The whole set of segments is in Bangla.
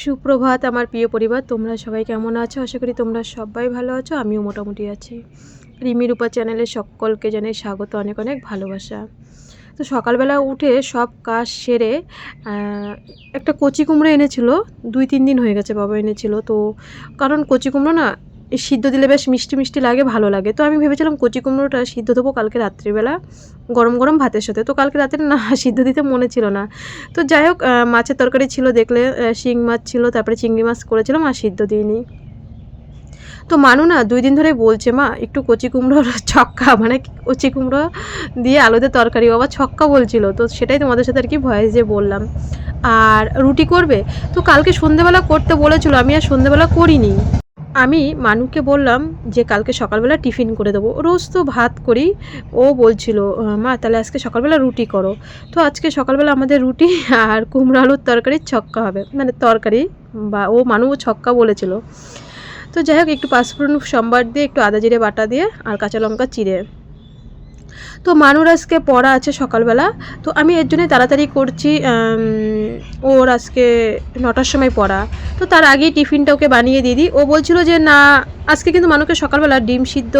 সুপ্রভাত আমার প্রিয় পরিবার, তোমরা সবাই কেমন আছো? আশা করি তোমরা সবাই ভালো আছো, আমিও মোটামুটি আছি। রিমি রূপা চ্যানেলে সকলকে জানাই স্বাগত, অনেক অনেক ভালোবাসা। তো সকালবেলা উঠে সব কাজ সেরে একটা কচি কুমড়ো এনেছিল, দুই তিন দিন হয়ে গেছে বাবা এনেছিল। তো কারণ কচি কুমড়ো না সিদ্ধ দিলে বেশ মিষ্টি মিষ্টি লাগে, ভালো লাগে। তো আমি ভেবেছিলাম কচি কুমড়োটা সিদ্ধ দেবো কালকে রাত্রিবেলা, গরম গরম ভাতের সাথে। তো কালকে রাতে না, সিদ্ধ দিতে মনে ছিল না। তো যাই হোক মাছের তরকারি ছিল দেখলে শিং মাছ ছিল, তারপরে চিংড়ি মাছ করেছিলাম আর সিদ্ধ দিইনি। তো মানু না, দুই দিন ধরে বলছে, মা, একটু কচি কুমড়োর ছক্কা মানে কচি কুমড়ো দিয়ে আলুতে তরকারি বাবা, ছক্কা বলছিল। তো সেটাই তোমাদের সাথে আর কি ভয়েস যে বললাম। আর রুটি করবে? তো কালকে সন্ধেবেলা করতে বলেছিল, আমি আর সন্ধেবেলা করিনি। আমি মানুকে বললাম যে কালকে সকালবেলা টিফিন করে দেবো। রোজ তো ভাত করি। ও বলছিল, মা, তাহলে আজকে সকালবেলা রুটি করো। তো আজকে সকালবেলা আমাদের রুটি আর কুমড়ো আলুর তরকারির ছক্কা হবে। মানে তরকারি বা ও মানু ছক্কা বলেছিল। তো যাই হোক, একটু পাঁচফোড়ন সম্বার দিয়ে, একটু আদা জিরে বাটা দিয়ে আর কাঁচা লঙ্কা চিড়ে। তো মানুর আজকে পড়া আছে সকালবেলা। তো আমি এর জন্যই তাড়াতাড়ি করছি ওর আজকে নটার সময় পড়া। তো তার আগেই টিফিনটা ওকে বানিয়ে দিয়ে দিই। ও বলছিল যে, না, আজকে কিন্তু মানুষকে সকালবেলা ডিম সিদ্ধ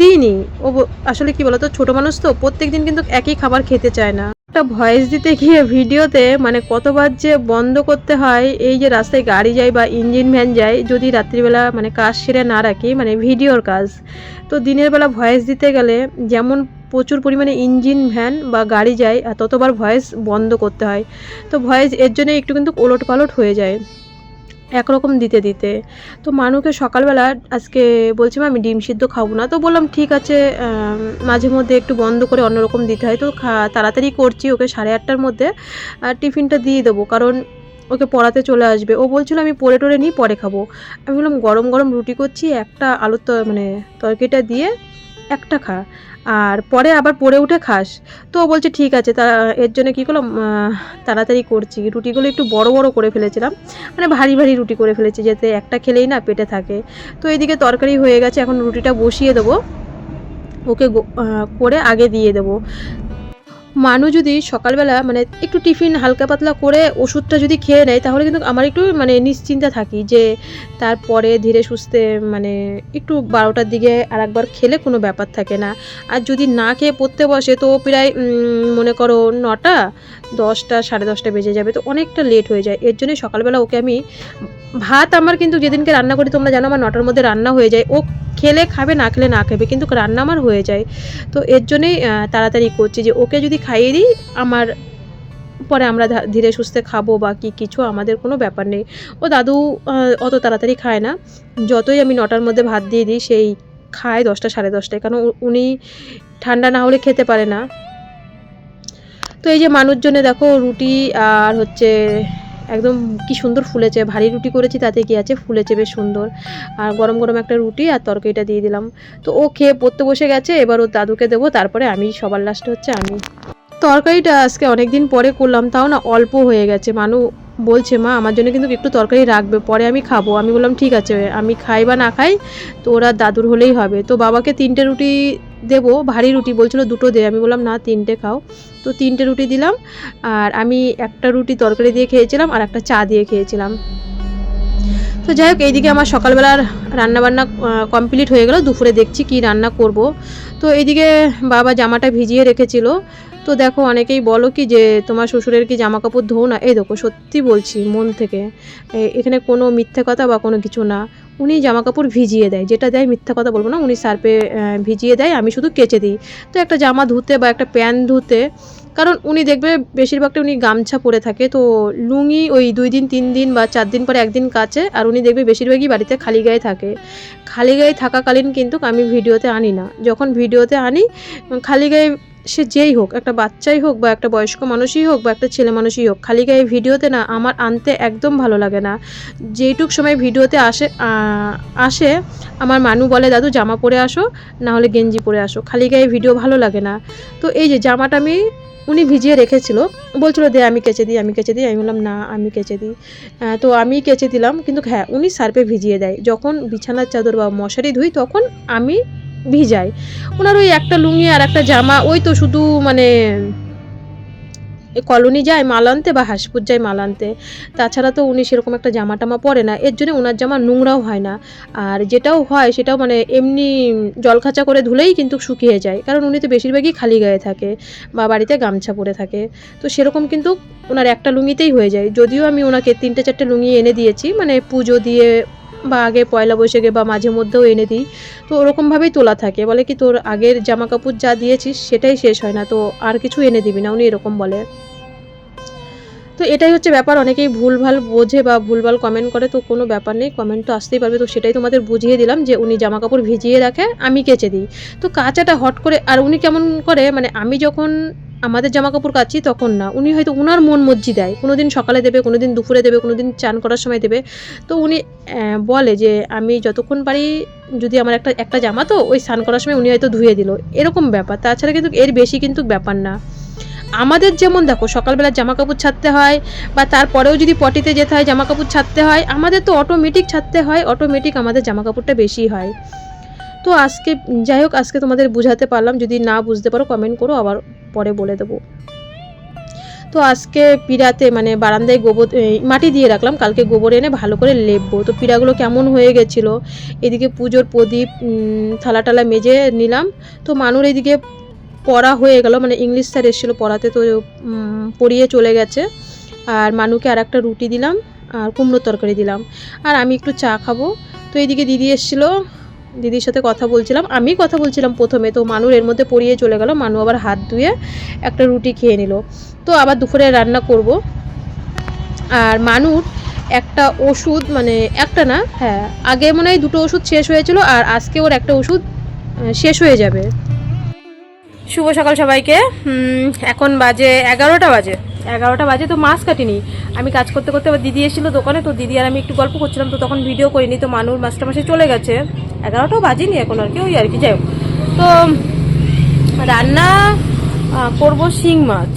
দিইনি। ও আসলে কি বলতো, ছোটো মানুষ তো প্রত্যেক দিন কিন্তু একই খাবার খেতে চায় না। একটা ভয়েস দিতে গিয়ে ভিডিওতে মানে কতবার যে বন্ধ করতে হয়, এই যে রাস্তায় গাড়ি যায় বা ইঞ্জিন ভ্যান যায়, যদি রাত্রিবেলা মানে কাজ সেরে না রাখি মানে ভিডিওর কাজ, তো দিনের বেলা ভয়েস দিতে গেলে যেমন প্রচুর পরিমাণে ইঞ্জিন ভ্যান বা গাড়ি যায়, আর ততবার ভয়েস বন্ধ করতে হয়, তো ভয়েস এর জন্য একটু কিন্তু ওলট পালট হয়ে যায়। একরকম দিতে দিতে। তো সকালবেলা আজকে বলছি আমি ডিম সিদ্ধ খাব না। তো বললাম, ঠিক আছে মাঝে মধ্যে একটু বন্ধ করে অন্যরকম দিতে হয়। তো তাড়াতাড়ি করছি ওকে সাড়ে আটটার মধ্যে। টিফিনটা দিয়ে দেবো, কারণ ওকে পড়াতে চলে আসবে। ও বলছিল, আমি পরে টরে নিই, পরে খাব। আমি বললাম, গরম গরম রুটি করছি, একটা আলুর মানে তরকারিটা দিয়ে একটা খা। আর পরে আবার পরে উঠে খাস। তো বলছে, ঠিক আছে। তা এর জন্য কী করলাম? তাড়াতাড়ি করছি। রুটিগুলো একটু বড় বড় করে ফেলেছিলাম। মানে ভারী ভারী রুটি করে ফেলেছি যাতে একটা খেলেই না পেটে থাকে। তো এইদিকে তরকারি হয়ে গেছে, এখন রুটিটা বসিয়ে দেবো। ওকে করে আগে দিয়ে দেবো। মানু যদি সকালবেলা মানে একটু টিফিন হালকা পাতলা করে ওষুধটা যদি খেয়ে নেয়, তাহলে কিন্তু আমার একটু মানে নিশ্চিন্তা থাকি যে তারপরে ধীরে সুস্থে মানে একটু বারোটার দিকে আর একবার খেলে কোনো ব্যাপার থাকে না। আর যদি না খেয়ে পড়তে বসে, তো প্রায় মনে করো নটা, দশটা, সাড়ে দশটা বেজে যাবে, তো অনেকটা লেট হয়ে যায়। এর জন্যই সকালবেলা ওকে আমি ভাত আমার কিন্তু যেদিনকে রান্না করি, তোমরা জানো আমার নটার মধ্যে রান্না হয়ে যায়। ও খেলে খাবে, না খেলে না খাবে, কিন্তু রান্না আমার হয়ে যায়। তো এর জন্যেই তাড়াতাড়ি করছি যে, ওকে যদি খাইয়ে দিই, আমার পরে আমরা ধীরে সুস্থে খাব বা কি কিছু, আমাদের কোনো ব্যাপার নেই। ও দাদু অত তাড়াতাড়ি খায় না। যতই আমি নটার মধ্যে ভাত দিয়ে দিই, সেই খায় দশটা, সাড়ে দশটায়। কারণ উনি ঠান্ডা না হলে খেতে পারে না। তো এই যে মানুষজনে দেখো, রুটি আর হচ্ছে একদম কি সুন্দর ফুলেছে, ভারী রুটি করেছি তাতে কি আছে? ফুলেছে, বেশ সুন্দর। আর গরম গরম একটা রুটি আর তরকারিটা দিয়ে দিলাম। তো ও খেয়ে পড়তে বসে গেছে, এবার ওর দাদুকে দেবো, তারপরে আমি, সবার লাস্টে হচ্ছে আমি। তরকারিটা আজকে অনেক দিন পরে করলাম, তাও না অল্প হয়ে গেছে। মানু বলছে, মা, আমার জন্য কিন্তু একটু তরকারি রাখবে, পরে আমি খাব। আমি বললাম, ঠিক আছে, আমি খাই বা না খাই, তো ওরা দাদুর হলেই হবে। তো বাবাকে তিনটে রুটি দেবো, ভারী রুটি বলছিল দুটো দে। আমি বললাম, না, তিনটে খাও। তো তিনটে রুটি দিলাম, আর আমি একটা রুটি তরকারি দিয়ে খেয়েছিলাম আর একটা চা দিয়ে খেয়েছিলাম। তো যাই হোক, এইদিকে আমার সকালবেলার রান্নাবান্না কমপ্লিট হয়ে গেল। দুপুরে দেখছি কি রান্না করব। তো এইদিকে বাবা জামাটা ভিজিয়ে রেখেছিল। তো দেখো, অনেকেই বলো কি যে, তোমার শ্বশুরের কি জামা কাপড় ধোও না? এই দেখো, সত্যি বলছি, মন থেকে। এখানে কোনো মিথ্যে কথা বা কোনো কিছু না। উনি জামা কাপড় ভিজিয়ে দেয়। যেটা দেয় মিথ্যা কথা বলব না, উনি সার্পে ভিজিয়ে দেয়, আমি শুধু কেচে দিই। তো একটা জামা ধুতে বা একটা প্যান্ট ধুতে, কারণ উনি দেখবে বেশিরভাগটা উনি গামছা পরে থাকে, তো লুঙ্গি ওই দুই দিন, তিন দিন বা চার দিন পরে একদিন কাচে, আর উনি দেখবে বেশিরভাগই বাড়িতে খালি গায়ে থাকে। খালি গায়ে থাকাকালীন কিন্তু আমি ভিডিওতে আনি না। যখন ভিডিওতে আনি, খালি গায়ে সে যেই হোক, একটা বাচ্চাই হোক বা একটা বয়স্ক মানুষই হোক বা একটা ছেলে মানুষই হোক, খালি গায়ে ভিডিওতে না আমার আনতে একদম ভালো লাগে না। যেইটুক সময় ভিডিওতে আসে আসে, আমার মানু বলে, দাদু, জামা পরে আসো না হলে গেঞ্জি পরে আসো। খালি গায়ে ভিডিও ভালো লাগে না। তো এই যে জামাটা আমি, উনি ভিজিয়ে রেখেছিল, বলছিল, দে, আমি কেচে দিই, আমি কেচে দিই। আমি বললাম, না, আমি কেচে দিই। তো আমি কেচে দিলাম, কিন্তু হ্যাঁ উনি সার্পে ভিজিয়ে দেয়। যখন বিছানার চাদর বা মশারি ধুই, তখন আমি ভিজাই ওনার ওই একটা লুঙ্গি আর একটা জামা, ওই তো শুধু মানে কলোনি যায় মাল আনতে বা হাসপুর যায় মাল আনতে। তাছাড়া তো উনি সেরকম একটা জামা টামা পরে না, এর জন্য ওনার জামা নোংরাও হয় না। আর যেটাও হয় সেটাও মানে এমনি জলখাঁচা করে ধুলেই কিন্তু শুকিয়ে যায়, কারণ উনি তো বেশিরভাগই খালি গায়ে থাকে বা বাড়িতে গামছা পরে থাকে। তো সেরকম কিন্তু ওনার একটা লুঙ্গিতেই হয়ে যায়। যদিও আমি ওনাকে তিনটে চারটে লুঙ্গি এনে দিয়েছি মানে পুজো দিয়ে বা আগে পয়লা বৈশাখে বা মাঝে মধ্যেও এনে দিই। তো ওরকমভাবেই তোলা থাকে। বলে কি তোর আগের জামা কাপড় যা দিয়েছিস সেটাই শেষ হয় না। তো আর কিছু এনে দিবি না? উনি এরকম বলে। তো এটাই হচ্ছে ব্যাপার, অনেকেই ভুলভাল বোঝে বা ভুলভাল কমেন্ট করে, তো কোনো ব্যাপার নেই কমেন্ট তো আসতেই পারবে। তো সেটাই তোমাদের বুঝিয়ে দিলাম যে উনি জামা কাপড় ভিজিয়ে রাখে, আমি কেচে দিই। তো কাচাটা হট করে, আর উনি কেমন করে মানে আমি যখন আমাদের জামা কাপড় কাচি তখন না, উনি হয়তো উনার মন মর্জি দেয় কোনো দিন সকালে দেবে কোনো দিন দুপুরে দেবে কোনো দিন চান করার সময় দেবে। তো উনি বলে যে আমি যতক্ষণ পারি যদি আমার একটা একটা জামা তো ওই স্নান করার সময় উনি হয়তো ধুয়ে দিল, এরকম ব্যাপার। তাছাড়া কিন্তু এর বেশি কিন্তু ব্যাপার না। আমাদের যেমন দেখো, সকালবেলা জামা কাপড় ছাড়তে হয় বা তারপরেও যদি পটিতে যেতে হয় জামা কাপড় ছাড়তে হয়, আমাদের তো অটোমেটিক ছাড়তে হয় অটোমেটিক আমাদের জামা কাপড়টা বেশি হয়। তো আজকে, যাই হোক, আজকে তোমাদের বুঝাতে পারলাম, যদি না বুঝতে পারো কমেন্ট করো, আবার পরে বলে দেবো। তো আজকে পিড়াতে মানে বারান্দায় গোবর মাটি দিয়ে রাখলাম, কালকে গোবর এনে ভালো করে লেপবো। তো পিড়াগুলো কেমন হয়ে গেছিল? এদিকে পুজোর প্রদীপ থালা টালা মেজে নিলাম। তো মানুর এদিকে পড়া হয়ে গেল মানে ইংলিশ স্যার এসেছিল পড়াতে তো পড়িয়ে চলে গেছে। আর মানুকে আর একটা রুটি দিলাম, আর কুমড়োর তরকারি দিলাম। আর আমি একটু চা খাব। তো এইদিকে দিদি এসেছিল, দিদির সাথে কথা বলছিলাম। আমি কথা বলছিলাম প্রথমে, তো মানুর এর মধ্যে পড়িয়ে চলে গেল। মানু আবার হাত ধুয়ে একটা রুটি খেয়ে নিল। তো আবার দুপুরে রান্না করব। আর মানুর একটা ওষুধ মানে একটা না হ্যাঁ আগে মনে হয় দুটো ওষুধ শেষ হয়েছিল, আর আজকে ওর একটা ওষুধ শেষ হয়ে যাবে। শুভ সকাল সবাইকে। এখন বাজে এগারোটা বাজে। এগারোটা বাজে তো মাছ কাটিনি। আমি কাজ করতে করতে আবার দিদি এসেছিল দোকানে, তো দিদি আর আমি একটু গল্প করছিলাম, তো তখন ভিডিও করিনি, তো মানুষ মাছটা মাসে চলে গেছে। এগারোটাও বাজেনি এখন আর কি ওই আর কি, যাই তো রান্না করব শিং মাছ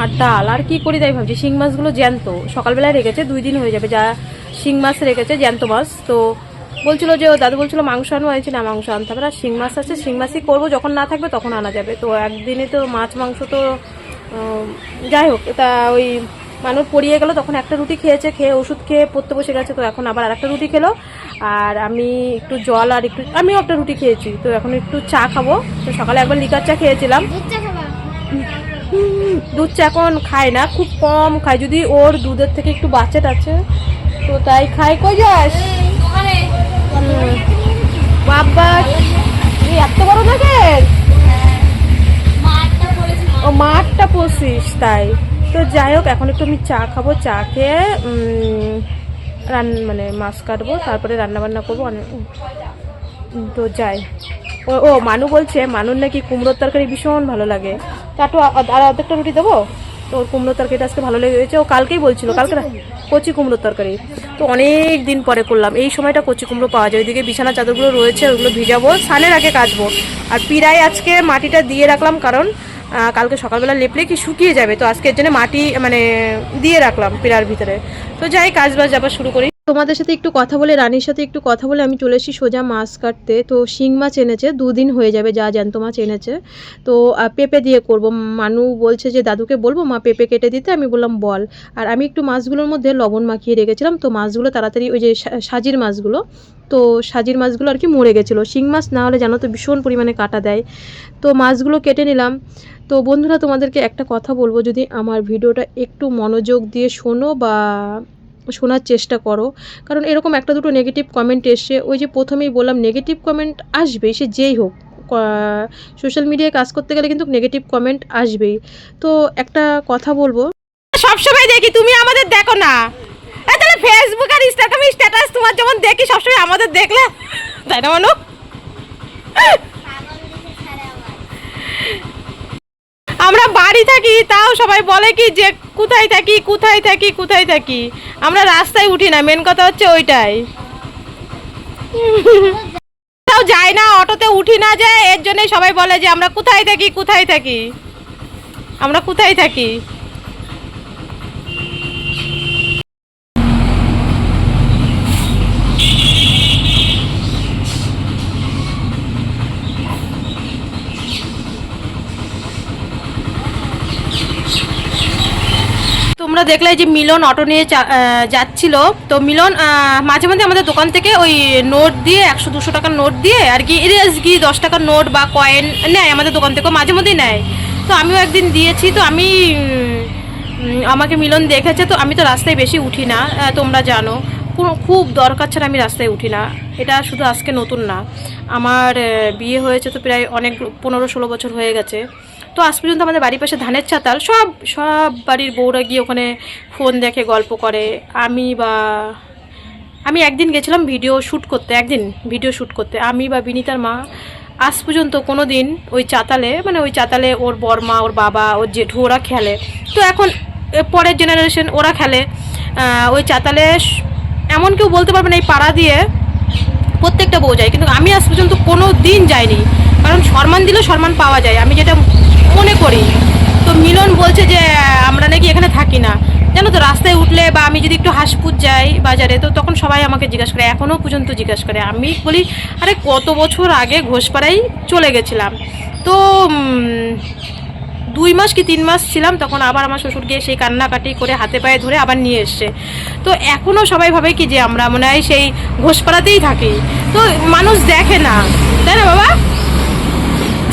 আর ডাল। আর কি করি তাই ভাবছি? শিং মাছগুলো জ্যান্ত। সকালবেলায় রেখেছে, দুই দিন হয়ে যাবে। যা শিং মাছ রেখেছে, জ্যান্ত মাছ। তো বলছিল যে ও দাদু বলছিল মাংস আনো আনছি না মাংস আনতে হবে না শিং মাছ আছে শিং মাছই করব যখন না থাকবে তখন আনা যাবে। তো একদিনে তো মাছ মাংস তো যাই হোক তা ওই মানুষ পড়িয়ে গেল তখন একটা রুটি খেয়েছে খেয়ে ওষুধ খেয়ে পড়তে বসে গেছে তো এখন আবার আরেকটা রুটি খেলো। আর আমি একটু জল আর একটু আমিও একটা রুটি খেয়েছি তো এখন একটু চা খাব। তো সকালে একবার লিকার চা খেয়েছিলাম। দুধ চা এখন খায় না খুব কম খায় যদি ওর দুধের থেকে একটু বাচ্চা আছে তো তাই খায় কই যাস? বাবা এত বড় দেখেন ও মাঠটা পড়ছিস, তাই। তো যাই হোক, এখন একটু আমি চা খাব, চা খেয়ে রান মানে মাছ কাটবো, তারপরে রান্না বান্না করব অনেক তো যাই। ও ও, মানু বলছে, মানুর নাকি কুমড়োর তরকারি ভীষণ ভালো লাগে। তা একটু আর অর্ধেকটা রুটি দেবো? তো ওর কুমড়োর তরকারিটা আজকে ভালো লেগেছে। ও কালকেই বলছিল, কালকে কচি কুমড়োর তরকারি। তো অনেক দিন পরে করলাম। এই সময়টা কচি কুমড়ো পাওয়া যায়। ওইদিকে বিছানা চাদরগুলো রয়েছে, ওগুলো ভিজাবো সানের আগে কাচবো। আর পিড়ায় আজকে মাটিটা দিয়ে রাখলাম কারণ কালকে সকালবেলা লেপলে কি শুকিয়ে যাবে। তো আজকের জন্য মাটি মানে দিয়ে রাখলাম পিড়ার ভিতরে। তো যাই কাজ বাজ আবার শুরু করি। তোমাদের সাথে একটু কথা বলে, রানীর সাথে একটু কথা বলে আমি চলে এসেছি সোজা মাছ কাটতে। তো শিং মাছ এনেছে, দুদিন হয়ে যাবে যা জ্যান্ত মাছ এনেছে। তো পেঁপে দিয়ে করব। মানু বলছে যে, দাদুকে বলব মা পেঁপে কেটে দিতে? আমি বললাম, বল। আর আমি একটু মাছগুলোর মধ্যে লবণ মাখিয়ে রেখেছিলাম। তো মাছগুলো তাড়াতাড়ি, ওই যে সাজির মাছগুলো, তো সাজির মাছগুলো আর কি মরে গেছিল। শিং মাছ না হলে জানো তো ভীষণ পরিমাণে কাটা দেয়। তো মাছগুলো কেটে নিলাম। তো বন্ধুরা, তোমাদেরকে একটা কথা বলব। যদি আমার ভিডিওটা একটু মনোযোগ দিয়ে শোনো বা শোনার চেষ্টা করো। কারণ এরকম একটা দুটো নেগেটিভ কমেন্ট এসে, ওই যে প্রথমেই বললাম নেগেটিভ কমেন্ট আসবেই, সে যেই হোক সোশ্যাল মিডিয়ায় কাজ করতে গেলে কিন্তু নেগেটিভ কমেন্ট আসবেই। তো একটা কথা বলব। সবসময় দেখি, তুমি আমাদের দেখো না। তাহলে ফেসবুক আর ইনস্টাগ্রামে স্ট্যাটাস তোমার যেমন দেখি, সবসময় আমাদের দেখলে, তাই না, মানু? আমরা বাড়ি থাকি, তাও সবাই বলে কি যে কোথায় থাকি কোথায় থাকি কোথায় থাকি? আমরা রাস্তায় উঠি না মেন কথা হচ্ছে ওইটাই। তাও যাই না, অটোতে উঠি না যায় এর জন্যই সবাই বলে যে, আমরা কোথায় থাকি কোথায় থাকি? আমরা কোথায় থাকি? দেখলে যে মিলন অটো নিয়ে যাচ্ছিল। তো মিলন মাঝে মাঝে আমাদের দোকান থেকে ওই নোট দিয়ে একশো দুশো টাকার নোট দিয়ে আর কি ইরেজ কি দশ টাকার নোট বা কয়েন নেয় আমাদের দোকান থেকেও, মাঝে মধ্যেই নেয়। তো আমিও একদিন দিয়েছি, তো আমি আমাকে মিলন দেখেছে, তো আমি তো রাস্তায় বেশি উঠি না তোমরা জানো। কোনো, খুব দরকার ছাড়া আমি রাস্তায় উঠি না। এটা শুধু আজকে নতুন না। আমার বিয়ে হয়েছে তো প্রায় অনেক, পনেরো ষোলো বছর হয়ে গেছে। তো আজ পর্যন্ত আমাদের বাড়ির পাশে ধানের চাতাল সব সব বাড়ির বউরা গিয়ে ওখানে ফোন দেখে, গল্প করে। আমি বা, আমি একদিন গেছিলাম ভিডিও শ্যুট করতে, একদিন ভিডিও শ্যুট করতে। আমি বা বিনিতার মা আজ পর্যন্ত কোনো দিন ওই চাতালে মানে ওই চাতালে ওর বরমা, ওর বাবা, ওর জেঠু, ওরা খেলে। তো এখন পরের জেনারেশন ওরা খেলে। ওই চাতালে এমন কেউ বলতে পারবে না, এই পাড়া দিয়ে প্রত্যেকটা বউ যায়। কিন্তু আমি আজ পর্যন্ত কোনো দিন যাইনি। কারণ সম্মান দিলেও সম্মান পাওয়া যায়। আমি যেটা মনে করি। তো মিলন বলছে যে, আমরা নাকি এখানে থাকি না। জানো তো, রাস্তায় উঠলে বা আমি যদি একটু হাসপুর যাই বাজারে, তো তখন সবাই আমাকে জিজ্ঞাসা করে এখনও পর্যন্ত জিজ্ঞাসা করে। আমি বলি, আরে, কত বছর আগে ঘোষপাড়াই চলে গেছিলাম। তো দুই মাস কি তিন মাস ছিলাম, তখন আবার আমার শ্বশুর গিয়ে সেই কান্নাকাটি করে হাতে পায়ে ধরে আবার নিয়ে এসছে। তো এখনও সবাই ভাবে কি যে, আমরা মনে হয় সেই ঘোষপাড়াতেই থাকি। তো মানুষ দেখে না। তাই না, বাবা?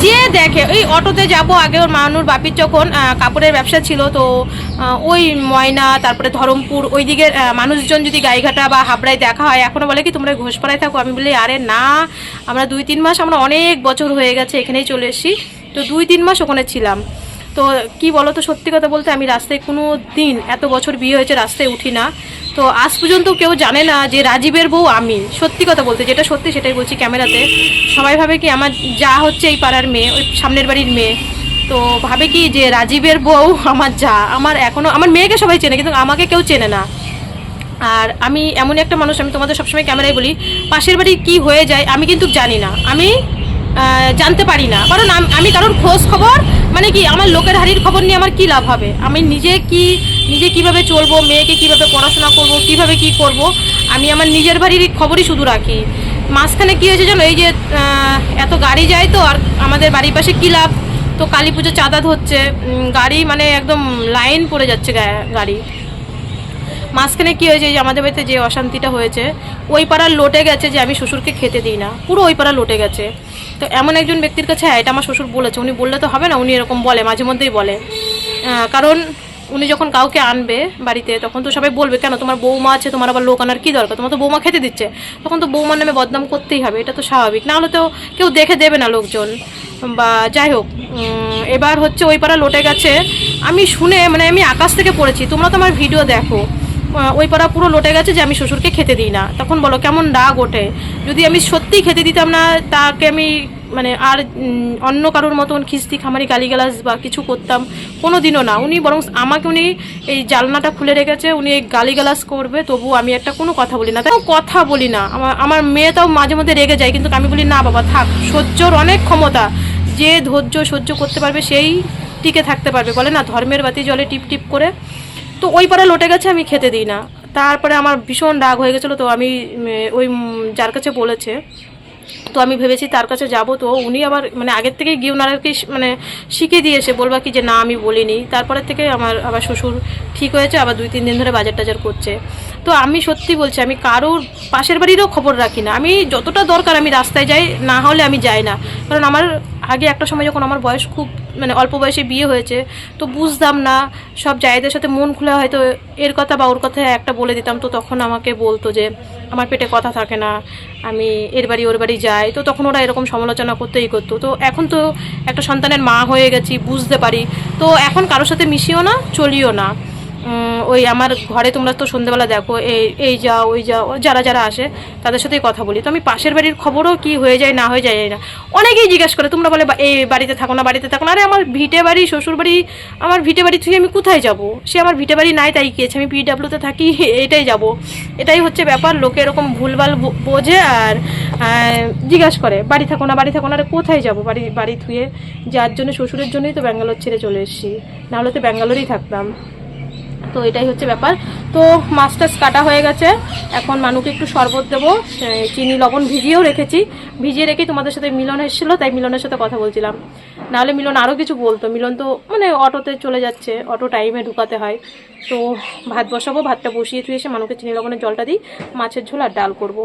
যে দেখে ওই অটোতে যাব আগে ওর মানুর বাপির যখন কাপড়ের ব্যবসা ছিল, তো ওই ময়না, তারপরে ধরমপুর ওই দিকের মানুষজন যদি গাইঘাটা বা হাবড়ায় দেখা হয় এখনও বলে কি, তোমরা ঘোষপাড়ায় থাকো? আমি বলি, আরে না, আমরা দুই তিন মাস, আমরা অনেক বছর হয়ে গেছে এখানেই চলে এসেছি। তো দুই তিন মাস ওখানে ছিলাম। তো কি বলো তো সত্যি কথা বলতে আমি রাস্তায় কোনো দিন এত বছর বিয়ে হয়েছে রাস্তায় উঠি না। তো আজ পর্যন্ত কেউ জানে না যে রাজীবের বউ আমি। সত্যি কথা বলতে, যেটা সত্যি সেটাই বলছি ক্যামেরাতে। সবাই ভাবে কি আমার যা হচ্ছে এই পাড়ার মেয়ে, ওই সামনের বাড়ির মেয়ে। তো ভাবে কি যে রাজীবের বউ আমার যা, আমার এখনও আমার মেয়েকে সবাই চেনে, কিন্তু আমাকে কেউ চেনে না। আর আমি এমন একটা মানুষ, আমি তোমাদের সবসময় ক্যামেরায় বলি, পাশের বাড়ি কি হয়ে যায় আমি কিন্তু জানি না। আমি জানতে পারি না। কারণ আমি কারোর খোঁজ খবর মানে কি, আমার লোকের হাড়ির খবর নিয়ে আমার কি লাভ হবে? আমি নিজে কি, নিজে কীভাবে চলবো, মেয়েকে কীভাবে পড়াশোনা করব, কীভাবে কি করব, আমি আমার নিজের বাড়ির খবরই শুধু রাখি। মাঝখানে কি হয়েছে জানো, এই যে এত গাড়ি যায় তো, আর আমাদের বাড়ির পাশে কি লাভ? তো কালী পুজো চাঁদা ধরছে গাড়ি মানে একদম লাইন পড়ে যাচ্ছে গাড়ি। মাঝখানে কি হয়েছে যে আমাদের বাড়িতে যে অশান্তিটা হয়েছে, ওই পাড়ার লোটে গেছে যে আমি শ্বশুরকে খেতে দিই না। পুরো ওই পাড়া লোটে গেছে। তো এমন একজন ব্যক্তির কাছে হ্যাঁ এটা আমার শ্বশুর বলেছে। উনি বললে তো হবে না, উনি এরকম বলে, মাঝে মধ্যেই বলে। কারণ উনি যখন কাউকে আনবে বাড়িতে, তখন তো সবাই বলবে, কেন, তোমার বৌমা আছে, তোমার আবার লোক আনার কী দরকার? তোমার তো বৌমা খেতে দিচ্ছে। তখন তো বৌমার নামে বদনাম করতেই হবে, এটা তো স্বাভাবিক। না হলে তো কেউ দেখে দেবে না লোকজন। বা যাই হোক এবার হচ্ছে ওই পাড়া লোটে গেছে। আমি শুনে মানে আমি আকাশ থেকে পড়েছি, তোমরা তো আমার ভিডিও দেখো। ওই পাড়া পুরো লোটে গেছে যে আমি শ্বশুরকে খেতে দিই না। তখন বলো, কেমন রাগ ওঠে? যদি আমি সত্যিই খেতে দিতাম না, তাকে আমি মানে আর অন্য কারোর মতন খিস্তি, খামারি, গালিগালাজ বা কিছু করতাম কোনো দিনও না। উনি বরং আমাকে উনি এই জালনাটা খুলে রেখেছে, উনি এই গালিগালাজ করবে তবু আমি একটা কোনো কথা বলি না। তাও কথা বলি না। আমার আমার মেয়ে তাও মাঝে মধ্যে রেগে যায়, কিন্তু আমি বলি, না বাবা, থাক, সহ্যর অনেক ক্ষমতা। যে ধৈর্য সহ্য করতে পারবে, সেই টিকে থাকতে পারবে। বলে না, ধর্মের বাতি জলে টিপ টিপ করে তো ওই পাড়া লোটে গেছে, আমি খেতে দিই না। তারপরে আমার ভীষণ রাগ হয়ে গেছিল, তো আমি ওই যার কাছে বলেছে, তো আমি ভেবেছি তার কাছে যাব, তো উনি আবার মানে আগের থেকে গিয়ে ওনারকে মানে শিখিয়ে দিয়েছে বলবা কি যে, না, আমি বলিনি। তারপরে থেকে আমার আবার শ্বশুর ঠিক হয়েছে, আবার দুই, তিন দিন ধরে বাজার টাজার করছে। তো আমি সত্যি বলছি, আমি কারোর পাশের বাড়িরও খবর রাখি না। আমি যতটা দরকার আমি রাস্তায় যাই, না হলে আমি যাই না। কারণ আমার আগে একটা সময় যখন আমার বয়স খুব মানে অল্প বয়সে বিয়ে হয়েছে, তো বুঝতাম না, সব জায়গাদের সাথে মন খুলে হয়তো এর কথা বা ওর কথা একটা বলে দিতাম, তো তখন আমাকে বলতো যে, আমার পেটে কথা থাকে না, আমি এর বাড়ি ওর বাড়ি যাই। তো তখন ওরা এরকম সমালোচনা করতেই করতো। তো এখন তো একটা সন্তানের মা হয়ে গেছি, বুঝতে পারি। তো এখন কারোর সাথে মিশিও না, চলিও না। ওই আমার ঘরে তোমরা তো সন্ধ্যেবেলা দেখো, এই এই যাও, ওই যাও, যারা যারা আসে, তাদের সাথেই কথা বলি। তো আমি পাশের বাড়ির খবরও কি হয়ে যায়, না হয়ে যায় না। অনেকেই জিজ্ঞেস করে, তোমরা বলে এই বাড়িতে থাকো না, বাড়িতে থাকো না। আরে, আমার ভিটে বাড়ি শ্বশুর বাড়ি আমার ভিটে বাড়ি থেকে আমি কোথায় যাব? সে আমার ভিটে বাড়ি নাই, তাই গিয়েছে। আমি পিডাব্লিউতে থাকি, এটাই যাব। এটাই হচ্ছে ব্যাপার, লোকে এরকম ভুলভাল বোঝে আর জিজ্ঞাসা করে, বাড়ি থাকো না, বাড়ি থাকো না, আরে, কোথায় যাব? বাড়ি বাড়ি থুয়ে যার জন্য শ্বশুরের জন্যই তো ব্যাঙ্গালোর ছেড়ে চলে এসেছি। নাহলে তো ব্যাঙ্গালোরেই থাকতাম। তো এটাই হচ্ছে ব্যাপার। তো মাছ টাছ কাটা হয়ে গেছে। এখন মানুকে একটু শরবত দেবো। চিনি, লবণ ভিজিয়েও রেখেছি। ভিজিয়ে রেখে তোমাদের সাথে মিলন এসেছিল, তাই মিলনের সাথে কথা বলছিলাম। নাহলে মিলন আরও কিছু বলতো। মিলন তো মানে অটোতে চলে যাচ্ছে, অটো টাইমে ঢুকাতে হয়। তো ভাত বসাবো, ভাতটা বসিয়ে থুয়ে এসে মানুকে চিনি, লবণের জলটা দিই, মাছের ঝোল আর ডাল করব।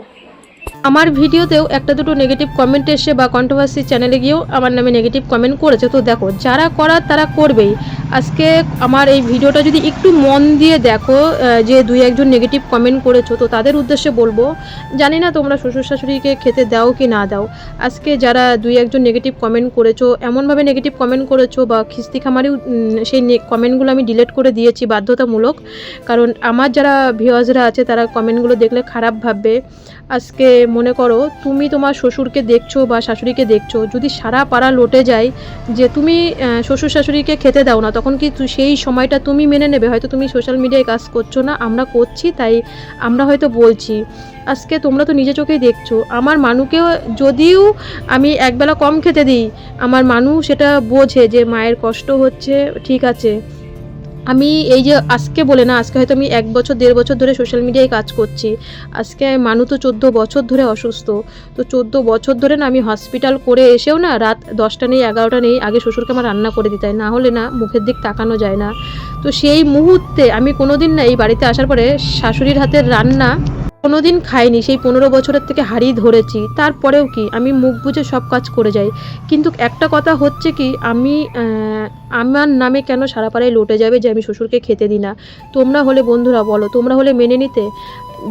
আমার ভিডিওতেও একটা দুটো নেগেটিভ কমেন্ট এসে বা কন্ট্রোভার্সি চ্যানেলে গিয়েও আমার নামে নেগেটিভ কমেন্ট করেছে। তো দেখো, যারা করার তারা করবেই। আজকে আমার এই ভিডিওটা যদি একটু মন দিয়ে দেখো যে দুই একজন নেগেটিভ কমেন্ট করেছ, তো তাদের উদ্দেশ্যে বলব, জানি না তোমরা শ্বশুর শাশুড়িকে খেতে দাও কি না দাও। আজকে যারা দুই একজন নেগেটিভ কমেন্ট করেছ, এমনভাবে নেগেটিভ কমেন্ট করেছ বা খিস্তি খামারিও সেই কমেন্টগুলো আমি ডিলিট করে দিয়েছি বাধ্যতামূলক। কারণ আমার যারা ভিউয়ার্সরা আছে, তারা কমেন্টগুলো দেখলে খারাপ ভাববে। আজকে মনে করো তুমি তোমার শ্বশুরকে দেখছ বা শাশুড়িকে দেখছ, যদি সারা পাড়া লোটে যায় যে তুমি শ্বশুর শাশুড়িকে খেতে দাও না, তখন কি সেই সময়টা তুমি মেনে নেবে? হয়তো তুমি সোশ্যাল মিডিয়ায় কাজ করছ না, আমরা করছি তাই আমরা হয়তো বলছি। আজকে তোমরা তো নিজে চোখেই দেখছ। আমার মানুকেও যদিও আমি একবেলা কম খেতে দিই, আমার মানু সেটা বোঝে যে মায়ের কষ্ট হচ্ছে, ঠিক আছে। আমি এই যে আজকে বলে না, আজকে হয়তো আমি এক বছর, দেড় বছর ধরে সোশ্যাল মিডিয়ায় কাজ করছি। আজকে মানু তো চোদ্দ বছর ধরে অসুস্থ। তো চোদ্দ বছর ধরে না আমি হসপিটাল করে এসেও না রাত দশটা নেই, এগারোটা নেই, আগে শ্বশুরকে আমার রান্না করে দিতে হয়। না হলে না মুখের দিক তাকানো যায় না। তো সেই মুহূর্তে আমি কোনোদিন না এই বাড়িতে আসার পরে শাশুড়ির হাতের রান্না কোনোদিন খাইনি। সেই পনেরো বছরের থেকে হাড়ি ধরেছি। তারপরেও কি? আমি মুখ বুঝে সব কাজ করে যাই। কিন্তু একটা কথা হচ্ছে কি? আমি আমার নামে কেন সারা পাড়ায় লোটে যাবে যে আমি শ্বশুরকে খেতে দিই না? তোমরা হলে বন্ধুরা বলো, তোমরা হলে মেনে নিতে।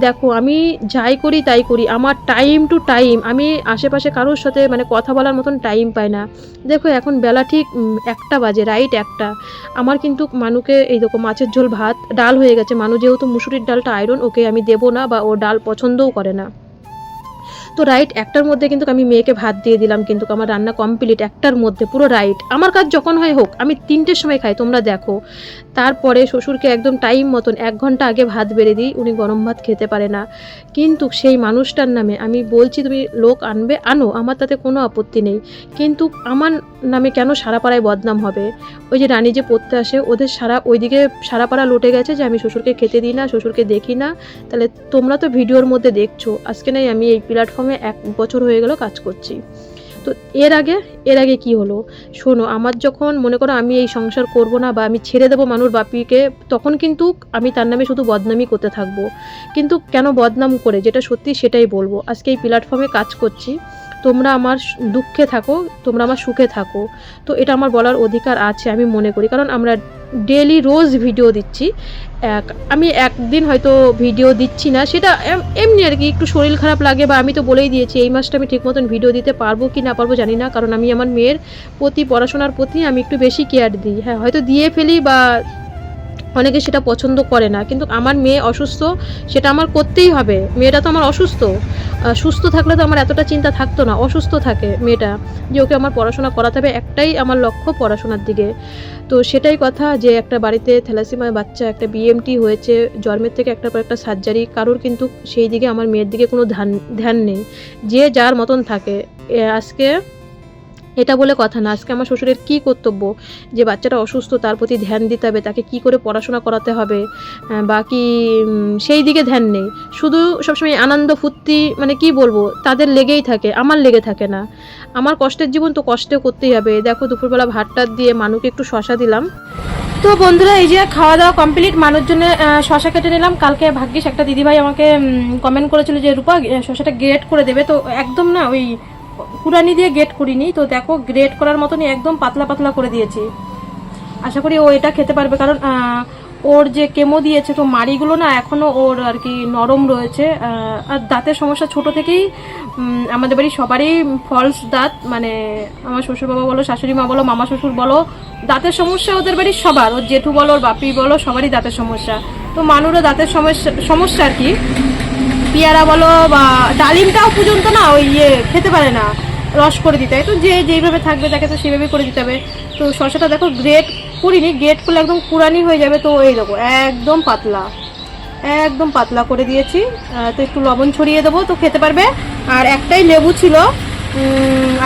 দেখো, আমি যাই করি তাই করি, আমার টাইম টু টাইম আমি আশেপাশে কারোর সাথে মানে কথা বলার মতন টাইম পাই না। দেখো, এখন বেলা ঠিক একটা বাজে রাইট একটা। আমার কিন্তু মানুকে এই দেখো মাছের ঝোল ভাত, ডাল হয়ে গেছে। মানু যেহেতু মুসুরির ডালটা আয়রন ওকে আমি দেবো না বা ও ডাল পছন্দও করে না। তো রাইট একটার মধ্যে কিন্তু আমি মেয়েকে ভাত দিয়ে দিলাম, কিন্তু আমার রান্না কমপ্লিট একটার মধ্যে, পুরো রাইট আমার কাজ যখন হয় হোক, আমি তিনটের সময় খাই, তোমরা দেখো। তারপরে শ্বশুরকে একদম টাইম মতন, এক ঘণ্টা আগে ভাত বেড়ে দিই, উনি গরম ভাত খেতে পারে না। কিন্তু সেই মানুষটার নামে আমি বলছি, তুমি লোক আনবে, আনো, আমার তাতে কোনো আপত্তি নেই। কিন্তু আমার নামে কেন সারা পাড়ায় বদনাম হবে? ওই যে রানী যে পড়তে আসে, ওদের সারা, ওইদিকে সারা পাড়া লুটে গেছে যে আমি শ্বশুরকে খেতে দিই না, শ্বশুরকে দেখি না। তাহলে তোমরা তো ভিডিওর মধ্যে দেখছ। আজকে নাই আমি এই প্ল্যাটফর্মে এক বছর হয়ে গেল কাজ করছি। তো এর আগে এর আগে কি হলো? শোনো, আমার যখন মনে করো আমি এই সংসার করব না বা আমি ছেড়ে দেবো মানুষ বাপিকে, তখন কিন্তু আমি তার নামে শুধু বদনামই করতে থাকব। কিন্তু কেন বদনাম করে? যেটা সত্যি সেটাই বলব। আজকে এই প্ল্যাটফর্মে কাজ করছি। তোমরা আমার দুঃখে থাকো, তোমরা আমার সুখে থাকো। তো এটা আমার বলার অধিকার আছে আমি মনে করি, কারণ আমরা ডেলি রোজ ভিডিও দিচ্ছি। এক, আমি একদিন হয়তো ভিডিও দিচ্ছি না, সেটা এমনি আর কি, একটু শরীর খারাপ লাগে বা আমি তো বলেই দিয়েছি, এই মাসটা আমি ঠিক মতন ভিডিও দিতে পারব কি না পারব জানি না, কারণ আমি আমার মেয়ের প্রতি পড়াশোনার প্রতি আমি একটু বেশি কেয়ার দিই। হ্যাঁ হয়তো দিয়ে ফেলি বা অনেকে সেটা পছন্দ করে না, কিন্তু আমার মেয়ে অসুস্থ, সেটা আমার করতেই হবে। মেয়েটা তো আমার অসুস্থ। সুস্থ থাকলে তো আমার এতটা চিন্তা থাকতো না, অসুস্থ থাকে মেয়েটা। যে ওকে আমার পড়াশোনা করাতে হবে, একটাই আমার লক্ষ্য পড়াশোনার দিকে। তো সেটাই কথা যে একটা বাড়িতে থ্যালাসিমায় বাচ্চা, একটা বিএমটি হয়েছে, জন্মের থেকে একটা পর একটা সার্জারি কারোর কিন্তু সেই দিকে আমার মেয়ের দিকে কোনো ধ্যান ধ্যান নেই। যে যার মতন থাকে। আজকে এটা বলে কথা না। আজকে আমার শ্বশুরের কি কর্তব্য? যে বাচ্চাটা অসুস্থ তার প্রতি ধ্যান দিতে হবে তাকে কি করে পড়াশোনা করাতে হবে? আহ, বা কি সেই দিকে ধ্যান নেই। শুধু সবসময় আনন্দ ফুর্তি মানে কি বলব তাদের লেগেই থাকে আমার লেগে থাকে না। আমার কষ্টের জীবন তো কষ্টে করতেই হবে। দেখো দুপুরবেলা ভাত টাত দিয়ে মানুকে একটু শশা দিলাম। তো বন্ধুরা এই যে খাওয়া দাওয়া কমপ্লিট মানুষ জন্য শশা কেটে নিলাম। কালকে ভাগ্যিস একটা দিদিভাই আমাকে কমেন্ট করেছিল যে রূপা শশাটা গ্রেট করে দেবে। তো একদম না ওই কুড়ানি দিয়ে গেট করিনি, তো দেখো গ্রেট করার মতনই একদম পাতলা পাতলা করে দিয়েছি। আশা করি ও এটা খেতে পারবে, কারণ ওর যে কেমো দিয়েছে, তো মাড়িগুলো না এখনও ওর আর কি নরম রয়েছে। আর দাঁতের সমস্যা ছোট থেকেই আমাদের বাড়ি সবারই ফলস দাঁত মানে আমার শ্বশুর বাবা বলো শাশুড়ি মা বলো, মামা শ্বশুর বলো, দাঁতের সমস্যা ওদের বাড়ির সবার। ওর জেঠু বলো, ওর বাপি বলো, সবারই দাঁতের সমস্যা। তো মানুরও দাঁতের সমস্যা সমস্যা আর কি। পেয়ারা বলো বা ডালিমটাও পর্যন্ত না ওই ইয়ে খেতে পারে না, রস করে দিতে হয়। তো যে যেইভাবে থাকবে তাকে তো সেভাবে করে দিতে হবে। তো শসাটা দেখো গ্রেট করিনি গ্রেট করলে একদম কুড়ানি হয়ে যাবে তো এই দেখো, একদম পাতলা। একদম পাতলা করে দিয়েছি। তো একটু লবণ ছড়িয়ে দেবো, তো খেতে পারবে। আর একটাই লেবু ছিল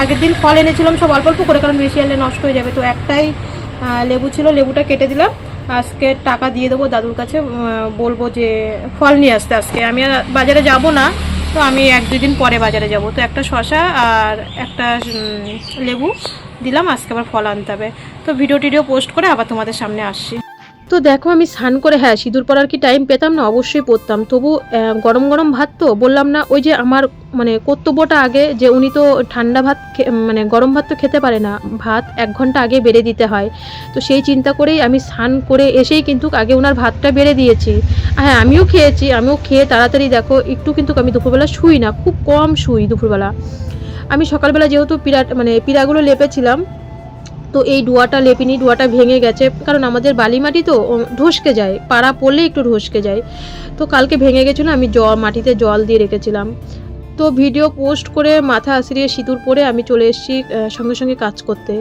আগের দিন ফল এনেছিলাম সব অল্প অল্প করে, কারণ বেশি আনলে নষ্ট হয়ে যাবে। তো একটাই লেবু ছিল, লেবুটা কেটে দিলাম। আজকে টাকা দিয়ে দেবো দাদুর কাছে বলব যে ফল নিয়ে আসতে আজকে। আমি আর বাজারে যাব না, তো আমি এক দুই দিন পরে বাজারে যাব। তো একটা শশা আর একটা লেবু দিলাম, আজকে আবার ফল আনতে হবে। তো ভিডিও টিডিও পোস্ট করে আবার তোমাদের সামনে আসছি। তো দেখো আমি স্নান করে হ্যাঁ সিঁদুর পরার কি টাইম পেতাম না? অবশ্যই পরতাম। তবু গরম গরম ভাত তো, বললাম না, ওই যে আমার মানে কর্তব্যটা আগে যে উনি তো ঠান্ডা ভাত মানে গরম ভাত তো খেতে পারে না। ভাত এক ঘণ্টা আগে বেড়ে দিতে হয়। তো সেই চিন্তা করেই আমি স্নান করে এসেই কিন্তু আগে ওনার ভাতটা বেড়ে দিয়েছি। হ্যাঁ আমিও খেয়েছি, আমিও খেয়ে তাড়াতাড়ি দেখো, একটু কিন্তু আমি দুপুরবেলা শুই না, খুব কম শুই দুপুরবেলা। আমি সকালবেলা যেহেতু পিড়া মানে পিড়াগুলো লেপেছিলাম তো এই ডুয়াটা লেপিনি, ডুয়াটা ভেঙে গেছে। কারণ আমাদের বালি মাটি তো ঢসকে যায়। পাড়া পড়লে একটু ঢসকে যায়। তো কালকে ভেঙে গেছিল, আমি জল মাটিতে জল দিয়ে রেখেছিলাম। তো ভিডিও পোস্ট করে মাথা আশ্রিয়ে সিঁদুর পরে আমি চলে এসেছি সঙ্গে সঙ্গে কাজ করতে।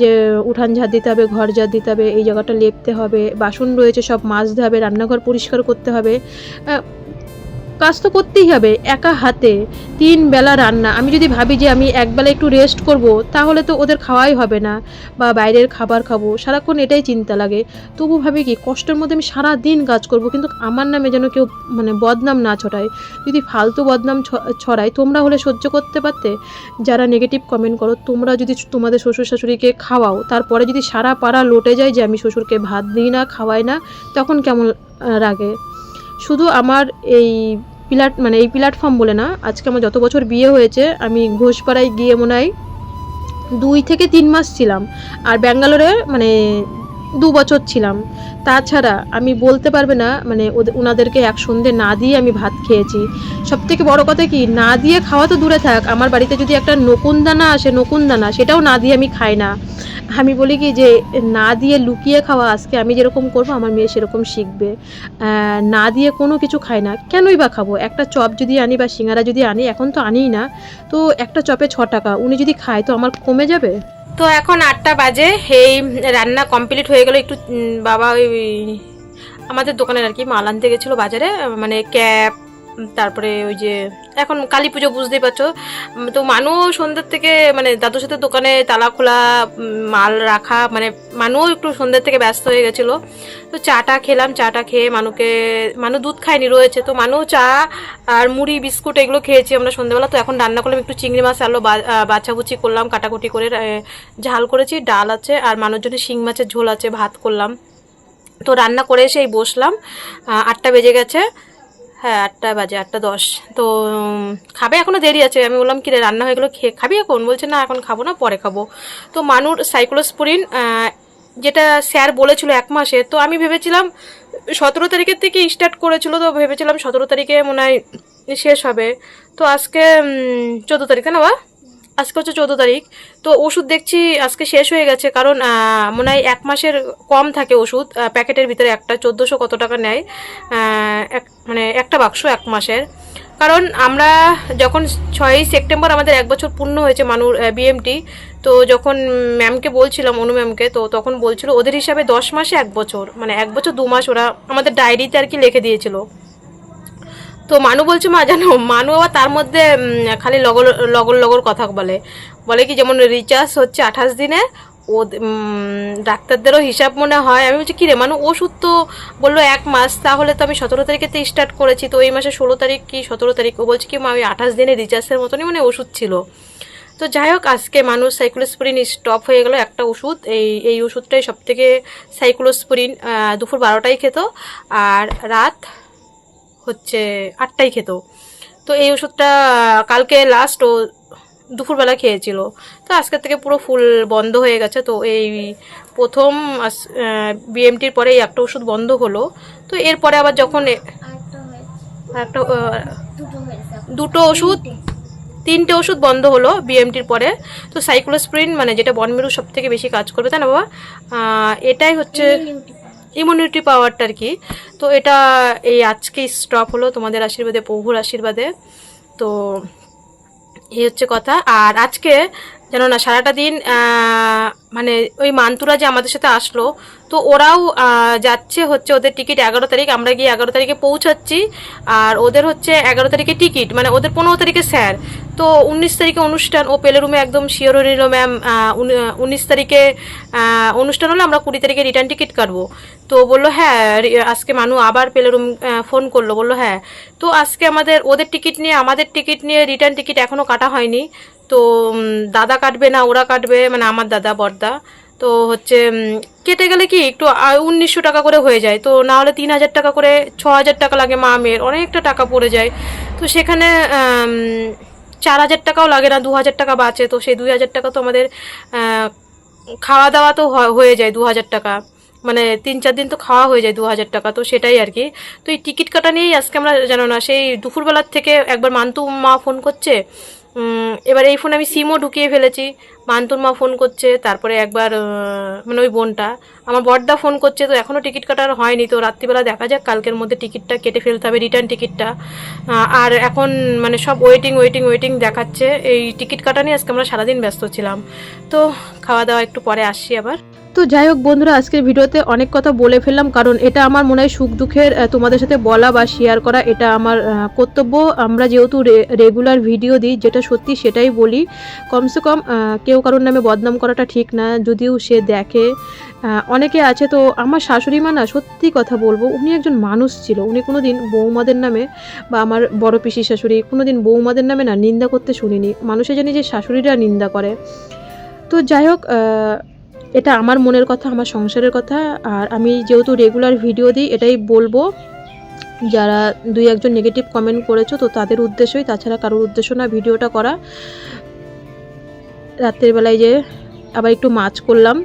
যে উঠান ঝাড় দিতে হবে, ঘর ঝাড় দিতে হবে, এই জায়গাটা লেপতে হবে, বাসন রয়েছে সব মাছ মাজতে হবে, রান্নাঘর পরিষ্কার করতে হবে। কাজ তো করতেই হবে, একা হাতে, তিন বেলা রান্না। আমি যদি ভাবি যে আমি একবেলা একটু রেস্ট করব, তাহলে তো ওদের খাওয়াই হবে না, বা বাইরের খাবার খাব। সারাক্ষণ এটাই চিন্তা লাগে। তবু ভাবি কি, কষ্টের মধ্যে আমি সারা দিন কাজ করব, কিন্তু আমার নামে যেন কেউ মানে বদনাম না ছড়ায়। যদি ফালতু বদনাম ছড়ায়, তোমরা হলে সহ্য করতে পারতে? যারা নেগেটিভ কমেন্ট করো, তোমরা যদি তোমাদের শ্বশুর শাশুড়িকে খাওয়াও, তারপরে যদি সারা পাড়া লোটে যায় যে আমি শ্বশুরকে ভাত দিই না, খাওয়াই না, তখন কেমন লাগে শুধু আমার এই প্ল্যাট মানে এই প্ল্যাটফর্ম বলে না, আজকে আমার যত বছর বিয়ে হয়েছে, আমি ঘোষপাড়ায় গিয়ে মনে হয় দুই থেকে তিন মাস ছিলাম। আর ব্যাঙ্গালোরে মানে দু বছর ছিলাম। তাছাড়া আমি বলতে পারবে না মানে ওনাদেরকে এক সন্ধে না দিয়ে আমি ভাত খেয়েছি। সব থেকে বড় কথা কি, না দিয়ে খাওয়া তো দূরে থাক, আমার বাড়িতে যদি একটা নকুন দানা আসে, নকুন দানা, সেটাও না দিয়ে আমি খাই না। আমি বলি কি যে, না দিয়ে লুকিয়ে খাওয়া, আজকে আমি যেরকম করব, আমার মেয়ে সেরকম শিখবে। না দিয়ে কোনো কিছু খাই না, কেনই বা খাব? একটা চপ যদি আনি বা সিঙ্গারা যদি আনি, এখন তো আনিই না, তো একটা চপে ছ টাকা, উনি যদি খায় তো আমার কমে যাবে? তো এখন আটটা বাজে, এই রান্না কমপ্লিট হয়ে গেল, একটু বাবা ওই, আমাদের দোকানের আর কি, মাল আনতে গেছিল বাজারে মানে ক্যাপ তারপরে ওই যে, এখন কালী পুজো বুঝতেই পারছ। তো মানু সন্ধ্যের থেকে মানে দাদুর সাথে দোকানে তালা খোলা মাল রাখা মানে মানুও একটু সন্ধ্যের থেকে ব্যস্ত হয়ে গেছিল। তো চাটা খেলাম, চাটা খেয়ে মানুকে, মানু দুধ খায়নি, রয়েছে। তো মানু চা আর মুড়ি, বিস্কুট এগুলো খেয়েছি আমরা সন্ধ্যেবেলা। তো এখন রান্না করলাম, একটু চিংড়ি মাছ, আলো বাছাবুচি করলাম, কাটাকুটি করে ঝাল করেছি, ডাল আছে, আর মানুষ জন্য শিং মাছের ঝোল আছে, ভাত করলাম। তো রান্না করে এসে এই বসলাম আটটা বেজে গেছে। হ্যাঁ আটটা বাজে, আটটা দশ। তো খাবে এখনও দেরি আছে। আমি বললাম কি রে রান্না হয়ে গেলো, খেয়ে খাবি এখন? বলছে, না, এখন খাব না, পরে খাব। তো মানুর সাইক্লোস্পোরিন যেটা স্যার বলেছিল এক মাসে, তো আমি ভেবেছিলাম, সতেরো তারিখের থেকে স্টার্ট করেছিল, তো ভেবেছিলাম সতেরো তারিখে মনে হয় শেষ হবে। তো আজকে চোদ্দ তারিখ না বা আজকে হচ্ছে চোদ্দ তারিখ। তো ওষুধ দেখছি আজকে শেষ হয়ে গেছে, কারণ মনে হয় এক মাসের কম থাকে ওষুধ প্যাকেটের ভিতরে একটা, চোদ্দোশো কত টাকা নেয় এক মানে একটা বাক্স এক মাসের। কারণ আমরা যখন ছয়ই সেপ্টেম্বর আমাদের এক বছর পূর্ণ হয়েছে মানুর বিএমটি তো যখন ম্যামকে বলছিলাম, অনু ম্যামকে, তো তখন বলছিল ওদের হিসাবে দশ মাসে এক বছর মানে এক বছর দু মাস ওরা আমাদের ডায়েরিতে আর কি লিখে দিয়েছিল। তো মানু বলছে, মা, জানো, মানু আবার তার মধ্যে খালি লগর লগর লগর কথা বলে। বলে কি, যেমন রিচার্জ হচ্ছে আঠাশ দিনে ও ডাক্তারদেরও হিসাব মনে হয়। আমি বলছি, কী রে মানু, ওষুধ তো বলল এক মাস, তাহলে তো আমি সতেরো তারিখেতে স্টার্ট করেছি। তো এই মাসে ষোলো তারিখ কি, সতেরো তারিখ? ও বলছে কি আমি আঠাশ দিনে রিচার্জের মতনই মানে ওষুধ ছিল। তো যাই হোক, আজকে মানুষ সাইক্লোস্পোরিন স্টপ হয়ে গেল একটা ওষুধ। এই এই ওষুধটাই সব থেকে সাইক্লোস্পোরিন দুপুর বারোটায় খেত। আর রাত হচ্ছে আটটাই খেত। তো এই ওষুধটা কালকে লাস্ট ও দুপুরবেলা খেয়েছিল। তো আজকের থেকে পুরো ফুল বন্ধ হয়ে গেছে। তো এই প্রথম বিএমটির পরে এই একটা ওষুধ বন্ধ হলো। তো এরপরে আবার যখন একটা দুটো ওষুধ তিনটে ওষুধ বন্ধ হলো বিএমটির পরে। তো সাইক্লোস্প্রিন মানে যেটা বনমেরু সব থেকে বেশি কাজ করবে তাই না বাবা? এটাই হচ্ছে ইমিউনিটি পাওয়ারটা আর কি। তো এটা এই আজকেই স্টপ হলো তোমাদের আশীর্বাদে, প্রভুর আশীর্বাদে। তো এই হচ্ছে কথা। আর আজকে জানো না সারাটা দিন মানে ওই মান্তুরা যে আমাদের সাথে আসলো, তো ওরাও যাচ্ছে হচ্ছে ওদের টিকিট এগারো তারিখ, আমরা গিয়ে এগারো তারিখে পৌঁছাচ্ছি, আর ওদের হচ্ছে এগারো তারিখে টিকিট মানে ওদের পনেরো তারিখে স্যার। তো উনিশ তারিখে অনুষ্ঠান, ও পেলে রুমে একদম শিওর নিল, ম্যাম উনিশ তারিখে অনুষ্ঠান হলে আমরা কুড়ি তারিখে রিটার্ন টিকিট কাটবো। তো বলল হ্যাঁ আজকে মানু আবার পেলে রুম ফোন করল। বলল হ্যাঁ। তো আজকে আমাদের, ওদের টিকিট নিয়ে, আমাদের টিকিট নিয়ে রিটার্ন টিকিট এখনও কাটা হয়নি। তো দাদা কাটবে না, ওরা কাটবে মানে আমার দাদা, বর্দা। তো হচ্ছে কেটে গেলে কি একটু উনিশশো টাকা করে হয়ে যায়। তো না হলে তিন হাজার টাকা করে, ছ হাজার টাকা লাগে মা মেয়ের, অনেকটা টাকা পড়ে যায়। তো সেখানে চার হাজার টাকাও লাগে না, দু হাজার টাকা বাঁচে। তো সেই দুই হাজার টাকা তো আমাদের খাওয়া দাওয়া তো হয়ে যায় দু হাজার টাকা। মানে তিন চার দিন তো খাওয়া হয়ে যায় দু হাজার টাকা, তো সেটাই আর কি। তো এই টিকিট কাটা নিয়েই আজকে আমরা, জানো না, সেই দুপুরবেলার থেকে একবার মান্তু মা ফোন করছে। এবার এই ফোনে আমি সিমও ঢুকিয়ে ফেলেছি। মান্তুর মা ফোন করছে, তারপরে একবার মানে ওই বোনটা। আমার বড়দা ফোন করছে, তো এখনও টিকিট কাটার হয়নি, তো রাত্রিবেলা দেখা যাক, কালকের মধ্যে টিকিটটা কেটে ফেলতে হবে রিটার্ন টিকিটটা। আর এখন মানে সব ওয়েটিং ওয়েটিং ওয়েটিং দেখাচ্ছে। এই টিকিট কাটা নিয়ে আজকে আমরা সারাদিন ব্যস্ত ছিলাম। তো খাওয়া দাওয়া একটু পরে আসছি আবার। তো যাই হোক বন্ধুরা, আজকের ভিডিওতে অনেক কথা বলে ফেললাম, কারণ এটা আমার মনে হয় সুখ দুঃখের তোমাদের সাথে বলা বা শেয়ার করা, এটা আমার কর্তব্য। আমরা যেহেতু রেগুলার ভিডিও দিই, যেটা সত্যি সেটাই বলি। কমসে কম কেউ কারোর নামে বদনাম করাটা ঠিক না, যদিও সে দেখে। অনেকে আছে, তো আমার শাশুড়ি মা না, সত্যি কথা বলব, উনি একজন মানুষ ছিল। উনি কোনো দিন বৌমাদের নামে বা আমার বড় পিসি শাশুড়ি কোনো দিন বৌমাদের নামে না, নিন্দা করতে শুনিনি। মানুষে জানি যে শাশুড়িরা নিন্দা করে। তো যাই হোক এটা আমার মনের কথা, আমার সংসারের কথা। আর আমি যেহেতু রেগুলার ভিডিও দিই, এটাই বলব। যারা দুই একজন নেগেটিভ কমেন্ট করেছ, তো তাদের উদ্দেশ্যই, তাছাড়া কারোর উদ্দেশ্য না ভিডিওটা করা। রাত্রের বেলায় যে আবার একটু মাছ করলাম,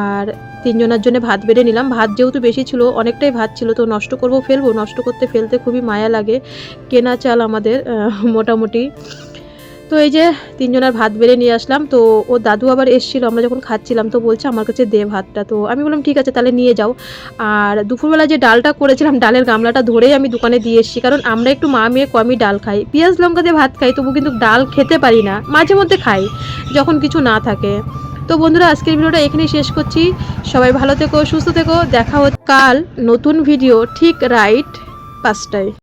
আর তিনজনের জন্য ভাত বেড়ে নিলাম। ভাত যেহেতু বেশি ছিল, অনেকটাই ভাত ছিল, তো নষ্ট করব, ফেলব। নষ্ট করতে ফেলতে খুবই মায়া লাগে। কেনা চাল আমাদের মোটামুটি। তো এই যে তিনজনের ভাত বেড়ে নিয়ে আসলাম, তো ও দাদু আবার এসেছিল, আমরা যখন খাচ্ছিলাম তো বলছে আমার কাছে দে ভাতটা, তো আমি বললাম ঠিক আছে তাহলে নিয়ে যাও। আর দুপুরবেলা যে ডালটা করেছিলাম, ডালের গামলাটা ধরেই আমি দোকানে দিয়ে এসেছি, কারণ আমরা একটু মা মেয়ে কমই ডাল খাই। পেঁয়াজ লঙ্কা দিয়ে ভাত খাই, তবু কিন্তু ডাল খেতে পারি না, মাঝে মধ্যে খাই, যখন কিছু না থাকে। তো বন্ধুরা, আজকের ভিডিওটা এখানেই শেষ করছি। সবাই ভালো থেকো, সুস্থ থেকো, দেখা হচ্ছে কাল নতুন ভিডিও ঠিক রাইট পাঁচটায়।